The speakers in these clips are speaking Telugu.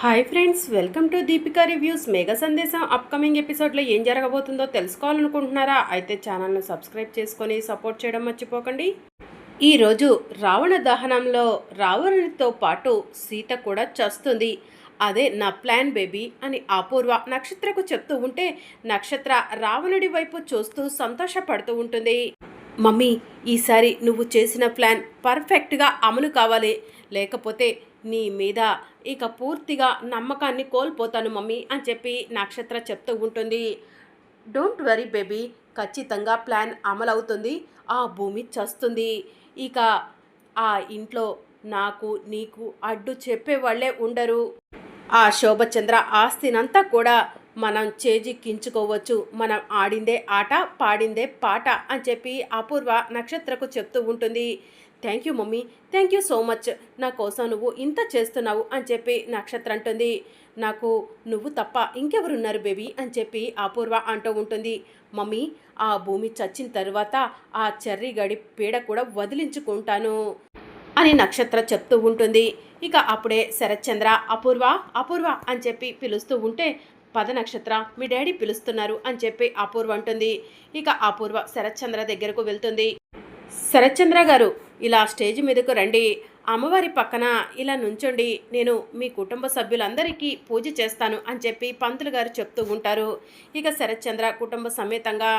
Hi friends welcome to Deepika reviews mega సందేశం అప్కమింగ్ ఎపిసోడ్లో ఏం జరగబోతుందో తెలుసుకోవాలనుకుంటున్నారా? అయితే ఛానల్ను సబ్స్క్రైబ్ చేసుకొని సపోర్ట్ చేయడం మర్చిపోకండి. ఈరోజు రావణ దహనంలో రావణునితో పాటు సీత కూడా చస్తుంది. అదే నా ప్లాన్ బేబీ అని అపూర్వ నక్షత్రకు చెప్తూ ఉంటే నక్షత్ర రావణుడి వైపు చూస్తూ సంతోషపడుతూ ఉంటుంది. మమ్మీ ఈసారి నువ్వు చేసిన ప్లాన్ పర్ఫెక్ట్గా అమలు కావాలి. లేకపోతే నీ మీద. ఇక పూర్తిగా నమ్మకాన్ని కోల్పోతాను మమ్మీ అని చెప్పి నక్షత్ర చెప్తూ ఉంటుంది. డోంట్ వరీ బేబీ ఖచ్చితంగా ప్లాన్ అమలవుతుంది. ఆ భూమి చస్తుంది. ఇక ఆ ఇంట్లో నాకు నీకు అడ్డు చెప్పేవాళ్ళే ఉండరు. ఆ శోభచంద్ర ఆస్తినంతా కూడా మనం చేజిక్కించుకోవచ్చు. మనం ఆడిందే ఆట పాడిందే పాట అని చెప్పి అపూర్వ నక్షత్రకు చెప్తూ ఉంటుంది. Thank you mummy. Thank you so much నా కోసం నువ్వు ఇంత చేస్తున్నావు అని చెప్పి నక్షత్ర అంటుంది. నాకు నువ్వు తప్ప ఇంకెవరున్నారు బేబీ అని చెప్పి అపూర్వ అంటూ ఉంటుంది. మమ్మీ ఆ భూమి చచ్చిన తర్వాత ఆ చెర్రీ గడి పీడ కూడా వదిలించుకుంటాను అని నక్షత్ర చెప్తూ ఉంటుంది. ఇక అప్పుడే శరత్చంద్ర అపూర్వ అపూర్వ అని చెప్పి పిలుస్తూ ఉంటే పద నక్షత్ర మీ డాడీ పిలుస్తున్నారు అని చెప్పి అపూర్వ అంటుంది. ఇక అపూర్వ శరత్చంద్ర దగ్గరకు వెళ్తుంది. శరత్చంద్ర గారు ఇలా స్టేజ్ మీదకు రండి. అమ్మవారి పక్కన ఇలా నుంచోండి. నేను మీ కుటుంబ సభ్యులందరికీ పూజ చేస్తాను అని చెప్పి పంతులు గారు చెప్తూ ఉంటారు. ఇక శరత్చంద్ర కుటుంబ సమేతంగా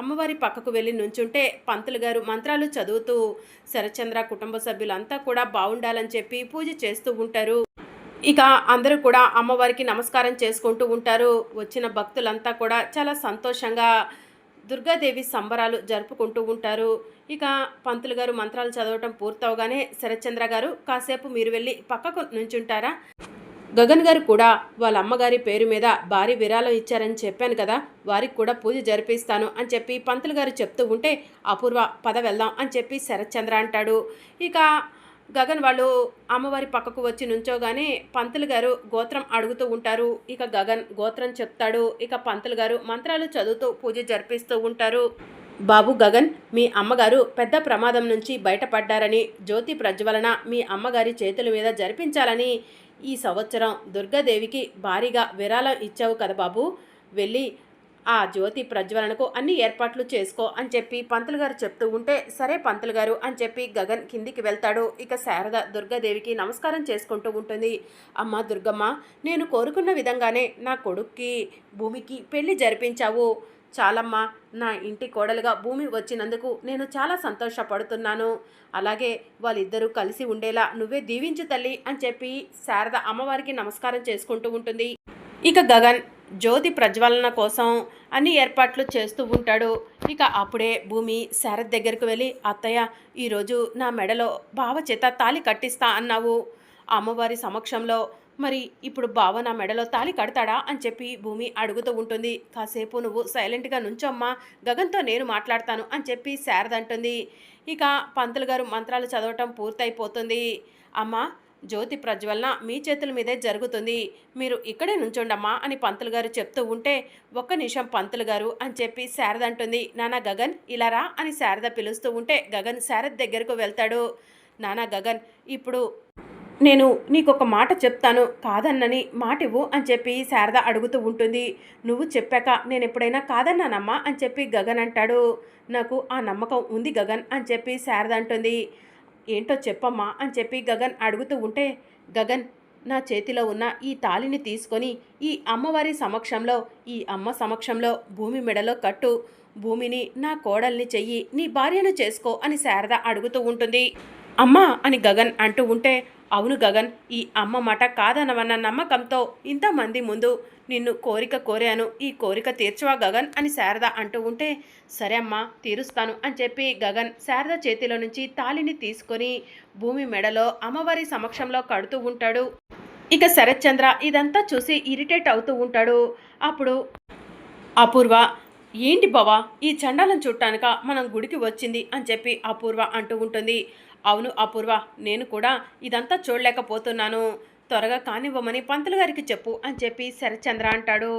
అమ్మవారి పక్కకు వెళ్ళి నుంచుంటే పంతులు గారు మంత్రాలు చదువుతూ శరత్చంద్ర కుటుంబ సభ్యులంతా కూడా బాగుండాలని చెప్పి పూజ చేస్తూ ఉంటారు. ఇక అందరూ కూడా అమ్మవారికి నమస్కారం చేసుకుంటూ ఉంటారు. వచ్చిన భక్తులంతా కూడా చాలా సంతోషంగా దుర్గాదేవి సంబరాలు జరుపుకుంటూ ఉంటారు. ఇక పంతులు గారు మంత్రాలు చదవటం పూర్తవగానే శరత్చంద్ర గారు కాసేపు మీరు వెళ్ళి పక్కకు నుంచుంటారా? గగన్ గారు కూడా వాళ్ళ అమ్మగారి పేరు మీద భారీ విరాళం ఇచ్చారని చెప్పాను కదా వారికి కూడా పూజ జరిపిస్తాను అని చెప్పి పంతులు గారు చెప్తూ ఉంటే అపూర్వ పద వెళ్దాం అని చెప్పి శరత్చంద్ర అంటాడు. ఇక గగన్ వాళ్ళు అమ్మవారి పక్కకు వచ్చి నుంచోగానే పంతులు గారు గోత్రం అడుగుతూ ఉంటారు. ఇక గగన్ గోత్రం చెప్తాడు. ఇక పంతులు గారు మంత్రాలు చదువుతూ పూజ జరిపిస్తూ ఉంటారు. బాబు గగన్ మీ అమ్మగారు పెద్ద ప్రమాదం నుంచి బయటపడ్డారని జ్యోతి ప్రజ్వలన మీ అమ్మగారి చేతుల మీద జరిపించాలని ఈ సంవత్సరం దుర్గాదేవికి భారీగా విరాళం ఇచ్చావు కదా బాబు. వెళ్ళి ఆ జ్యోతి ప్రజ్వలనకు అన్ని ఏర్పాట్లు చేసుకో అని చెప్పి పంతులు గారు చెప్తూ ఉంటే సరే పంతులు గారు అని చెప్పి గగన్ కిందికి వెళ్తాడు. ఇక శారద దుర్గాదేవికి నమస్కారం చేసుకుంటూ ఉంటుంది. అమ్మ దుర్గమ్మ నేను కోరుకున్న విధంగానే నా కొడుక్కి భూమికి పెళ్ళి జరిపించావు. చాలమ్మా నా ఇంటి కోడలుగా భూమి వచ్చినందుకు నేను చాలా సంతోషపడుతున్నాను. అలాగే వాళ్ళిద్దరూ కలిసి ఉండేలా నువ్వే దీవించు తల్లి అని చెప్పి శారద అమ్మవారికి నమస్కారం చేసుకుంటూ ఉంటుంది. ఇక గగన్ జ్యోతి ప్రజ్వలన కోసం అన్ని ఏర్పాట్లు చేస్తూ ఉంటాడు. ఇక అప్పుడే భూమి శరత్ దగ్గరకు వెళ్ళి అత్తయ్య ఈరోజు నా మెడలో బావ చేత తాలి కట్టిస్తా అన్నావు. అమ్మవారి సమక్షంలో మరి ఇప్పుడు బావ నా మెడలో తాలి కడతాడా? అని చెప్పి భూమి అడుగుతూ ఉంటుంది. కాసేపు నువ్వు సైలెంట్గా నుంచమ్మా గగన్తో నేను మాట్లాడతాను అని చెప్పి శారద అంటుంది. ఇక పంతులు గారు మంత్రాలు చదవటం పూర్తయిపోతుంది. అమ్మా జ్యోతి ప్రజ్వలన మీ చేతుల మీదే జరుగుతుంది. మీరు ఇక్కడే నుంచోండమ్మా అని పంతులు గారు చెప్తూ ఉంటే ఒక్క నిమిషం పంతులు గారు అని చెప్పి శారద అంటుంది. నానా గగన్ ఇలా రా అని శారద పిలుస్తూ ఉంటే గగన్ శారద దగ్గరకు వెళ్తాడు. నానా గగన్ ఇప్పుడు నేను నీకు ఒక మాట చెప్తాను. కాదన్నని మాట ఇవ్వు అని చెప్పి శారద అడుగుతూ ఉంటుంది. నువ్వు చెప్పాక నేను ఎప్పుడైనా కాదన్నానమ్మా అని చెప్పి గగన్ అంటాడు. నాకు ఆ నమ్మకం ఉంది గగన్ అని చెప్పి శారద అంటుంది. ఏంటో చెప్పమ్మా అని చెప్పి గగన్ అడుగుతూ ఉంటే గగన్ నా చేతిలో ఉన్న ఈ తాలిని తీసుకొని ఈ అమ్మవారి సమక్షంలో ఈ అమ్మ సమక్షంలో భూమి మెడలో కట్టు భూమిని నా కోడల్ని చెయ్యి నీ భార్యను చేసుకో అని శారద అడుగుతూ ఉంటుంది. అమ్మా అని గగన్ అంటూ ఉంటే అవును గగన్ ఈ అమ్మ మాట కాదనవన్న నమ్మకంతో ఇంతమంది ముందు నిన్ను కోరిక కోరాను. ఈ కోరిక తీర్చవా గగన్? అని శారద అంటూ ఉంటే సరే అమ్మా తీరుస్తాను అని చెప్పి గగన్ శారద చేతిలో నుంచి తాలిని తీసుకొని భూమి మెడలో అమ్మవారి సమక్షంలో కడుతూ ఉంటాడు. ఇక శరత్చంద్ర ఇదంతా చూసి ఇరిటేట్ అవుతూ ఉంటాడు. అప్పుడు అపూర్వ ఏంటి బావా? ఈ చండాలను చుట్టానిక మనం గుడికి వచ్చింది అని చెప్పి అపూర్వ అంటూ ఉంటుంది. అవును అపూర్వ నేను కూడా ఇదంతా చూడలేకపోతున్నాను. త్వరగా కానివ్వమని పంతులు గారికి చెప్పు అని చెప్పి శరచంద్ర అంటాడు.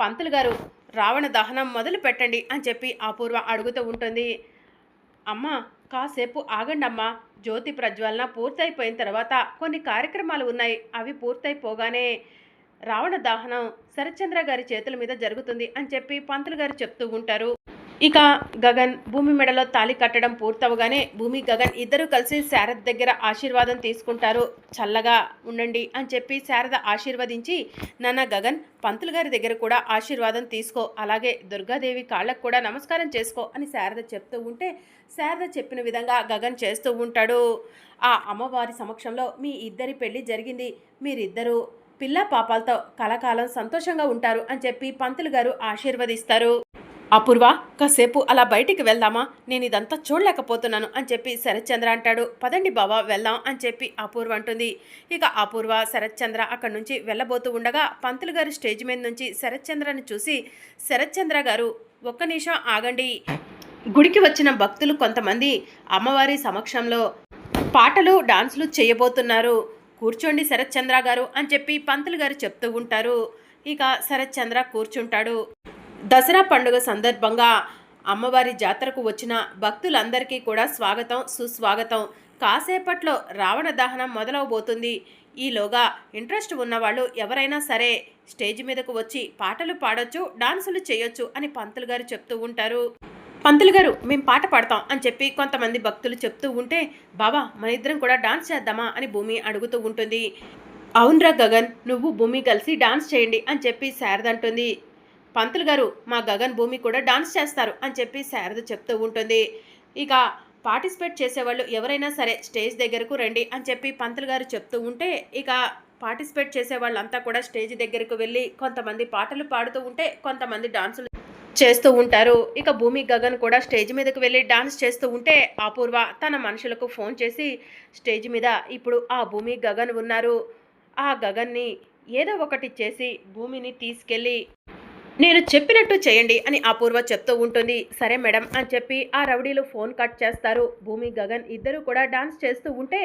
పంతులు గారు రావణ దహనం మొదలు పెట్టండి అని చెప్పి అపూర్వ అడుగుతూ ఉంటుంది. అమ్మ కాసేపు ఆగండమ్మా. జ్యోతి ప్రజ్వలన పూర్తయిపోయిన తర్వాత కొన్ని కార్యక్రమాలు ఉన్నాయి. అవి పూర్తయిపోగానే రావణ దహనం శరత్చంద్ర గారి చేతుల మీద జరుగుతుంది అని చెప్పి పంతులు గారు చెప్తూ ఉంటారు. ఇక గగన్ భూమి మెడలో తాళి కట్టడం పూర్తవగానే భూమి గగన్ ఇద్దరు కలిసి శారద దగ్గర ఆశీర్వాదం తీసుకుంటారు. చల్లగా ఉండండి అని చెప్పి శారద ఆశీర్వదించి నాన్న గగన్ పంతులు గారి దగ్గర కూడా ఆశీర్వాదం తీసుకో అలాగే దుర్గాదేవి కాళ్ళకు కూడా నమస్కారం చేసుకో అని శారద చెప్తూ ఉంటే శారద చెప్పిన విధంగా గగన్ చేస్తూ ఉంటాడు. ఆ అమ్మవారి సమక్షంలో మీ ఇద్దరి పెళ్ళి జరిగింది. మీరిద్దరూ పిల్ల పాపాలతో కలకాలం సంతోషంగా ఉంటారు అని చెప్పి పంతులు గారు ఆశీర్వదిస్తారు. అపూర్వ కాసేపు అలా బయటికి వెళ్దామా? నేను ఇదంతా చూడలేకపోతున్నాను అని చెప్పి శరత్చంద్ర అంటాడు. పదండి బావా వెళ్దాం అని చెప్పి అపూర్వ అంటుంది. ఇక అపూర్వ శరత్చంద్ర అక్కడి నుంచి వెళ్ళబోతూ ఉండగా పంతులు గారు స్టేజ్ మీద నుంచి శరత్చంద్రని చూసి శరత్చంద్ర గారు ఒక్క నిమిషం ఆగండి. గుడికి వచ్చిన భక్తులు కొంతమంది అమ్మవారి సమక్షంలో పాటలు డాన్సులు చేయబోతున్నారు. కూర్చోండి శరత్చంద్ర గారు అని చెప్పి పంతులు గారు చెప్తూ ఉంటారు. ఇక శరత్చంద్ర కూర్చుంటాడు. దసరా పండుగ సందర్భంగా అమ్మవారి జాతరకు వచ్చిన భక్తులందరికీ కూడా స్వాగతం సుస్వాగతం. కాసేపట్లో రావణ దహనం మొదలవబోతుంది. ఈలోగా ఇంట్రెస్ట్ ఉన్నవాళ్ళు ఎవరైనా సరే స్టేజ్ మీదకు వచ్చి పాటలు పాడొచ్చు డాన్సులు చేయొచ్చు అని పంతులు గారు చెప్తూ ఉంటారు. పంతులు గారు మేము పాట పాడతాం అని చెప్పి కొంతమంది భక్తులు చెప్తూ ఉంటే బాబా మన ఇద్దరం కూడా డాన్స్ చేద్దామా? అని భూమి అడుగుతూ ఉంటుంది. అవునరా గగన్ నువ్వు భూమి కలిసి డాన్స్ చేయండి అని చెప్పి శారద అంటుంది. పంతులు గారు మా గగన్ భూమి కూడా డాన్స్ చేస్తారు అని చెప్పి శారద చెప్తూ ఉంటుంది. ఇక పార్టిసిపేట్ చేసేవాళ్ళు ఎవరైనా సరే స్టేజ్ దగ్గరకు రండి అని చెప్పి పంతులు గారు చెప్తూ ఉంటే ఇక పార్టిసిపేట్ చేసే వాళ్ళంతా కూడా స్టేజ్ దగ్గరకు వెళ్ళి కొంతమంది పాటలు పాడుతూ ఉంటే కొంతమంది డాన్సులు చేస్తూ ఉంటారు. ఇక భూమి గగన్ కూడా స్టేజ్ మీదకు వెళ్ళి డాన్స్ చేస్తూ ఉంటే అపూర్వ తన మనుషులకు ఫోన్ చేసి స్టేజ్ మీద ఇప్పుడు ఆ భూమి గగన్ ఉన్నారు. ఆ గగన్ని ఏదో ఒకటి చేసి భూమిని తీసుకెళ్ళి నేను చెప్పినట్టు చేయండి అని అపూర్వ చెప్తూ ఉంటుంది. సరే మేడం అని చెప్పి ఆ రౌడీలు ఫోన్ కట్ చేస్తారు. భూమి గగన్ ఇద్దరు కూడా డాన్స్ చేస్తూ ఉంటే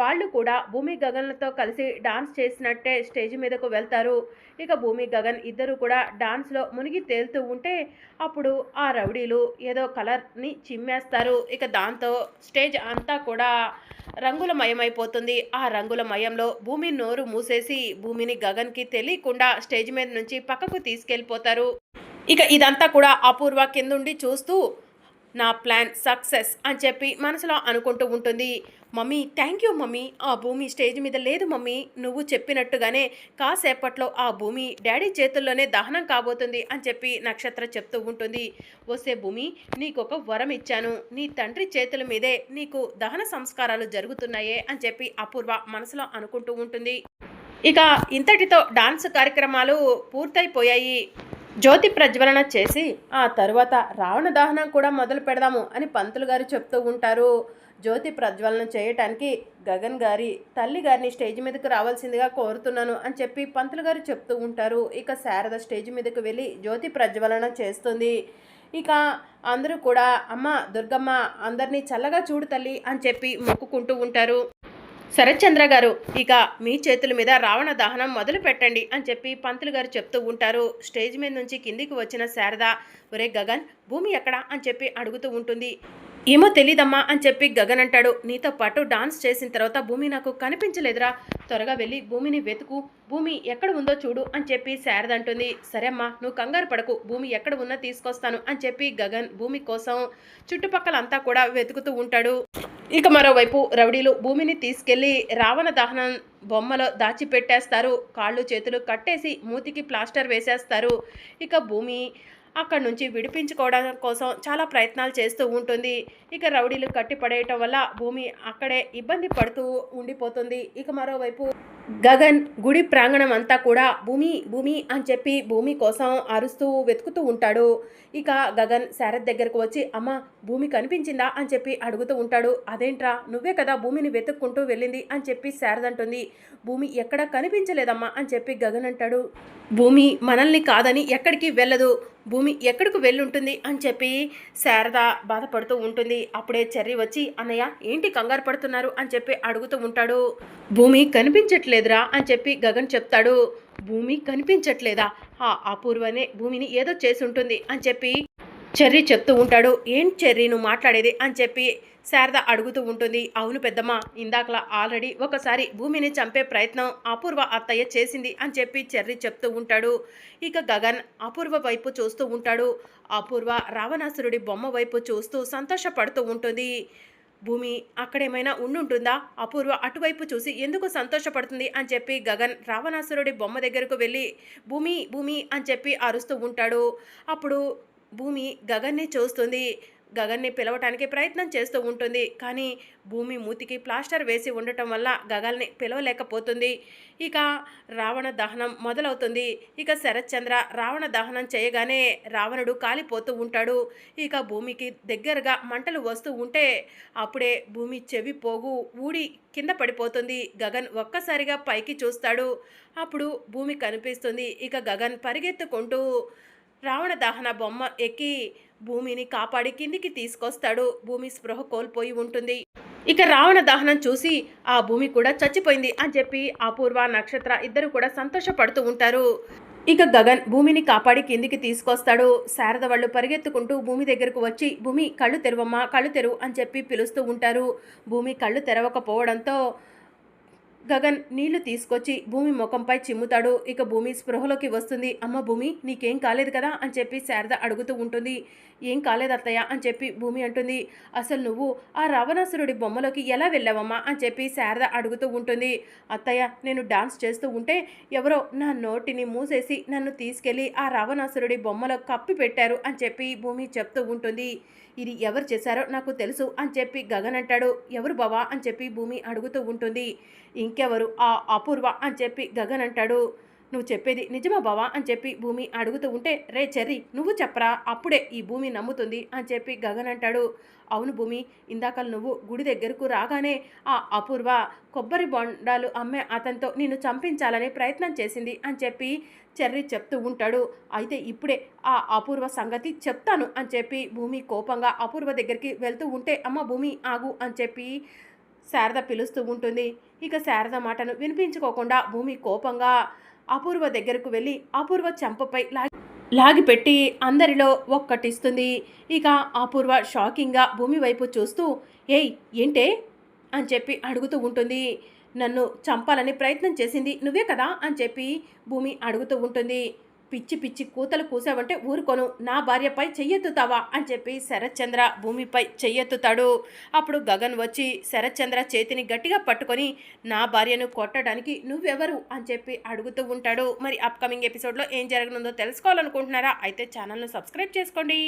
వాళ్ళు కూడా భూమి గగన్లతో కలిసి డాన్స్ చేసినట్టే స్టేజ్ మీదకు వెళ్తారు. ఇక భూమి గగన్ ఇద్దరు కూడా డాన్స్లో మునిగి తేలుతూ ఉంటే అప్పుడు ఆ రౌడీలు ఏదో కలర్ని చిమ్మేస్తారు. ఇక దాంతో స్టేజ్ అంతా కూడా రంగులమయమైపోతుంది. ఆ రంగుల మయంలో భూమి నోరు మూసేసి భూమిని గగన్కి తెలియకుండా స్టేజ్ మీద నుంచి పక్కకు తీసుకెళ్ళిపోతారు. ఇక ఇదంతా కూడా అపూర్వ కిందుండి చూస్తూ నా ప్లాన్ సక్సెస్ అని చెప్పి మనసులో అనుకుంటూ ఉంటుంది. Mummy thank you mummy. ఆ భూమి స్టేజ్ మీద లేదు మమ్మీ. నువ్వు చెప్పినట్టుగానే కాసేపట్లో ఆ భూమి డాడీ చేతుల్లోనే దహనం కాబోతుంది అని చెప్పి నక్షత్ర చెప్తూ ఉంటుంది. వస్తే భూమి నీకు ఒక వరం ఇచ్చాను. నీ తండ్రి చేతుల మీదే నీకు దహన సంస్కారాలు జరుగుతున్నాయే అని చెప్పి అపూర్వ మనసులో అనుకుంటూ ఉంటుంది. ఇక ఇంతటితో డాన్స్ కార్యక్రమాలు పూర్తయిపోయాయి. జ్యోతి ప్రజ్వలన చేసి ఆ తరువాత రావణ దహనం కూడా మొదలు పెడదాము అని పంతులు గారు చెప్తూ ఉంటారు. జ్యోతి ప్రజ్వలన చేయటానికి గగన్ గారి తల్లి గారిని స్టేజ్ మీదకు రావాల్సిందిగా కోరుతున్నాను అని చెప్పి పంతులు గారు చెప్తూ ఉంటారు. ఇక శారద స్టేజ్ మీదకు వెళ్ళి జ్యోతి ప్రజ్వలన చేస్తుంది. ఇక అందరూ కూడా అమ్మ దుర్గమ్మ అందరినీ చల్లగా చూడు తల్లి అని చెప్పి మొక్కుకుంటూ ఉంటారు. శరత్చంద్ర గారు ఇక మీ చేతుల మీద రావణ దహనం మొదలు పెట్టండి అని చెప్పి పంతులు గారు చెప్తూ ఉంటారు. స్టేజ్ మీద నుంచి కిందికి వచ్చిన శారద ఒరే గగన్ భూమి ఎక్కడా? అని చెప్పి అడుగుతూ ఉంటుంది. ఏమో తెలీదమ్మా అని చెప్పి గగన్ అంటాడు. నీతో పాటు డాన్స్ చేసిన తర్వాత భూమి నాకు కనిపించలేదురా. త్వరగా వెళ్ళి భూమిని వెతుకు. భూమి ఎక్కడ ఉందో చూడు అని చెప్పి శారద అంటుంది. సరే అమ్మా నువ్వు కంగారు పడకు. భూమి ఎక్కడ ఉన్నా తీసుకొస్తాను అని చెప్పి గగన్ భూమి కోసం చుట్టుపక్కలంతా కూడా వెతుకుతూ ఉంటాడు. ఇక మరోవైపు రౌడీలు భూమిని తీసుకెళ్ళి రావణ దహనం బొమ్మలో దాచిపెట్టేస్తారు. కాళ్ళు చేతులు కట్టేసి మూతికి ప్లాస్టర్ వేసేస్తారు. ఇక భూమి అక్కడి నుంచి విడిపించుకోవడం కోసం చాలా ప్రయత్నాలు చేస్తూ ఉంటుంది. ఇక రౌడీలు కట్టి పడేయటం వల్ల భూమి అక్కడే ఇబ్బంది పడుతూ ఉండిపోతుంది. ఇక మరోవైపు గగన్ గుడి ప్రాంగణం అంతా కూడా భూమి భూమి అని చెప్పి భూమి కోసం అరుస్తూ వెతుకుతూ ఉంటాడు. ఇక గగన్ శారద్ దగ్గరకు వచ్చి అమ్మ భూమి కనిపించిందా? అని చెప్పి అడుగుతూ ఉంటాడు. అదేంట్రా నువ్వే కదా భూమిని వెతుక్కుంటూ వెళ్ళింది అని చెప్పి శారద్ అంటుంది. భూమి ఎక్కడా కనిపించలేదమ్మా అని చెప్పి గగన్ అంటాడు. భూమి మనల్ని కాదని ఎక్కడికి వెళ్ళదు. భూమి ఎక్కడికి వెళ్ళుంటుంది అని చెప్పి శారద బాధపడుతూ ఉంటుంది. అప్పుడే చెర్రి వచ్చి అన్నయ్య ఏంటి కంగారు పడుతున్నారు? అని చెప్పి అడుగుతూ ఉంటాడు. భూమి కనిపించట్లేదురా అని చెప్పి గగన్ చెప్తాడు. భూమి కనిపించట్లేదా? ఆ అపూర్వనే భూమిని ఏదో చేసి ఉంటుంది అని చెప్పి చెర్రీ చెప్తూ ఉంటాడు. ఏం చెర్రీ నువ్వు మాట్లాడేది? అని చెప్పి శారద అడుగుతూ ఉంటుంది. అవును పెద్దమ్మ ఇందాకలా ఆల్రెడీ ఒకసారి భూమిని చంపే ప్రయత్నం అపూర్వ అత్తయ్య చేసింది అని చెప్పి చెర్రి చెప్తూ ఉంటాడు. ఇక గగన్ అపూర్వ వైపు చూస్తూ ఉంటాడు. అపూర్వ రావణాసురుడి బొమ్మ వైపు చూస్తూ సంతోషపడుతూ ఉంటుంది. భూమి అక్కడేమైనా ఉండుంటుందా? అపూర్వ అటువైపు చూసి ఎందుకు సంతోషపడుతుంది అని చెప్పి గగన్ రావణాసురుడి బొమ్మ దగ్గరకు వెళ్ళి భూమి భూమి అని చెప్పి అరుస్తూ ఉంటాడు. అప్పుడు భూమి గగన్ని చూస్తుంది. గగన్ని పిలవటానికి ప్రయత్నం చేస్తూ ఉంటుంది. కానీ భూమి మూతికి ప్లాస్టర్ వేసి ఉండటం వల్ల గగల్ని పిలవలేకపోతుంది. ఇక రావణ దహనం మొదలవుతుంది. ఇక శరత్చంద్ర రావణ దహనం చేయగానే రావణుడు కాలిపోతూ ఉంటాడు. ఇక భూమికి దగ్గరగా మంటలు వస్తూ ఉంటే అప్పుడే భూమి చెవి పోగు ఊడి కింద పడిపోతుంది. గగన్ ఒక్కసారిగా పైకి చూస్తాడు. అప్పుడు భూమి కనిపిస్తుంది. ఇక గగన్ పరిగెత్తుకుంటూ రావణ దహన బొమ్మ ఎక్కి భూమిని కాపాడి కిందికి తీసుకొస్తాడు. భూమి స్పృహ కోల్పోయి ఉంటుంది. ఇక రావణ దహనం చూసి ఆ భూమి కూడా చచ్చిపోయింది అని చెప్పి అపూర్వ నక్షత్ర ఇద్దరు కూడా సంతోషపడుతూ ఉంటారు. ఇక గగన్ భూమిని కాపాడి కిందికి తీసుకొస్తాడు. శారద వాళ్ళు పరిగెత్తుకుంటూ భూమి దగ్గరకు వచ్చి భూమి కళ్ళు తెరవమ్మా కళ్ళు తెరువు అని చెప్పి పిలుస్తూ ఉంటారు. భూమి కళ్ళు తెరవకపోవడంతో గగన్ నీళ్ళు తీసుకొచ్చి భూమి ముఖంపై చిమ్ముతాడు. ఇక భూమి స్పృహలోకి వస్తుంది. అమ్మ భూమి నీకేం కాలేదు కదా అని చెప్పి శారద అడుగుతూ ఉంటుంది. ఏం కాలేదు అత్తయ్య అని చెప్పి భూమి అంటుంది. అసలు నువ్వు ఆ రావణాసురుడి బొమ్మలోకి ఎలా వెళ్ళావమ్మా అని చెప్పి శారద అడుగుతూ ఉంటుంది. అత్తయ్య నేను డాన్స్ చేస్తూ ఉంటే ఎవరో నా నోటిని మూసేసి నన్ను తీసుకెళ్ళి ఆ రావణాసురుడి బొమ్మలో కప్పి పెట్టారు అని చెప్పి భూమి చెప్తూ ఉంటుంది. ఇది ఎవరు చేశారో నాకు తెలుసు అని చెప్పి గగన్ అంటాడు. ఎవరు బావా అని చెప్పి భూమి అడుగుతూ ఉంటుంది. ఇంకెవరు? ఆ అపూర్వ అని చెప్పి గగన్ అంటాడు. నువ్వు చెప్పేది నిజమా బావా అని చెప్పి భూమి అడుగుతూ ఉంటే రే చెర్రి నువ్వు చెప్పరా? అప్పుడే ఈ భూమి నమ్ముతుంది అని చెప్పి గగన్ అంటాడు. అవును భూమి ఇందాక నువ్వు గుడి దగ్గరకు రాగానే ఆ అపూర్వ కొబ్బరి బొండాలు అమ్మే అతనితో నిన్ను చంపించాలని ప్రయత్నం చేసింది అని చెప్పి చెర్రి చెప్తూ ఉంటాడు. అయితే ఇప్పుడే ఆ అపూర్వ సంగతి చెప్తాను అని చెప్పి భూమి కోపంగా అపూర్వ దగ్గరికి వెళ్తూ ఉంటే అమ్మ భూమి ఆగు అని చెప్పి శారద పిలుస్తూ ఉంటుంది. ఇక శారద మాటను వినిపించుకోకుండా భూమి కోపంగా అపూర్వ దగ్గరకు వెళ్ళి అపూర్వ చెంపపై లాగి లాగిపెట్టి అందరిలో ఒక్కటిస్తుంది. ఇక అపూర్వ షాకింగ్గా భూమి వైపు చూస్తూ ఏయ్ ఏంటే? అని చెప్పి అడుగుతూ ఉంటుంది. నన్ను చంపాలని ప్రయత్నం చేసింది నువ్వే కదా అని చెప్పి భూమి అడుగుతూ ఉంటుంది. పిచ్చి పిచ్చి కూతలు కూసావంటే ఊరుకోను నా భార్యపై చెయ్యెత్తుతావా అని చెప్పి శరత్చంద్ర భూమిపై చెయ్యెత్తుతాడు. అప్పుడు గగన్ వచ్చి శరత్చంద్ర చేతిని గట్టిగా పట్టుకొని నా భార్యను కొట్టడానికి నువ్వెవరు అని చెప్పి అడుగుతూ ఉంటాడు. మరి అప్కమింగ్ ఎపిసోడ్లో ఏం జరగనుందో తెలుసుకోవాలనుకుంటున్నారా? అయితే ఛానల్ను సబ్స్క్రైబ్ చేసుకోండి.